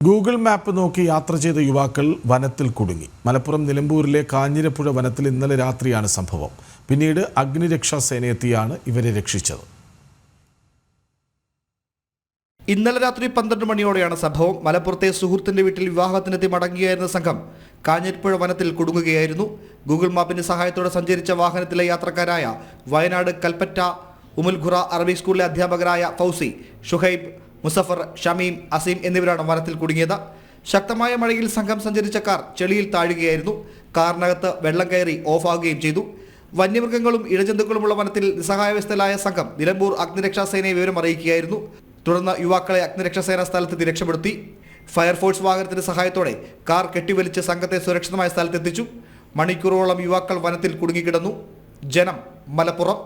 Google map നോക്കി യാത്ര ചെയ്ത യുവാക്കൾ വനത്തിൽ കുടുങ്ങി. മലപ്പുറം നിലമ്പൂരിലെ കാഞ്ഞിരപ്പുഴ വനത്തിൽ ഇന്നലെ രാത്രിയാണ് സംഭവം. പിന്നീട് അഗ്നിരക്ഷാ സേനയെത്തിയാണ് ഇവരെ രക്ഷിച്ചത്. ഇന്നലെ രാത്രി പന്ത്രണ്ട് മണിയോടെയാണ് സംഭവം. മലപ്പുറത്തെ സുഹൃത്തിന്റെ വീട്ടിൽ വിവാഹത്തിനെത്തി മടങ്ങുകയായിരുന്ന സംഘം കാഞ്ഞിരപ്പുഴ വനത്തിൽ കുടുങ്ങുകയായിരുന്നു. ഗൂഗിൾ മാപ്പിന്റെ സഹായത്തോടെ സഞ്ചരിച്ച വാഹനത്തിലെ യാത്രക്കാരായ വയനാട് കൽപ്പറ്റ ഉമുൽഖുറ അറബി സ്കൂളിലെ അധ്യാപകരായ ഫൗസി ഷുഹൈബ് മുസഫർ ഷമീം അസീം എന്നിവരാണ് വനത്തിൽ കുടുങ്ങിയത്. ശക്തമായ മഴയിൽ സംഘം സഞ്ചരിച്ച കാർ ചെളിയിൽ താഴുകയായിരുന്നു. കാറിനകത്ത് വെള്ളം കയറി ഓഫാകുകയും ചെയ്തു. വന്യമൃഗങ്ങളും ഇഴജന്തുക്കളുമുള്ള വനത്തിൽ നിസ്സഹായാവസ്ഥയിലായ സംഘം നിലമ്പൂർ അഗ്നിരക്ഷാ സേനയെ വിവരം അറിയിക്കുകയായിരുന്നു തുടർന്ന് യുവാക്കളെ അഗ്നിരക്ഷാ സേന സ്ഥലത്തെത്തി രക്ഷപ്പെടുത്തി. ഫയർഫോഴ്സ് വാഹനത്തിന്റെ സഹായത്തോടെ കാർ കെട്ടിവലിച്ച് സംഘത്തെ സുരക്ഷിതമായ സ്ഥലത്തെത്തിച്ചു. മണിക്കൂറോളം യുവാക്കൾ വനത്തിൽ കുടുങ്ങിക്കിടന്നു. ജനം മലപ്പുറം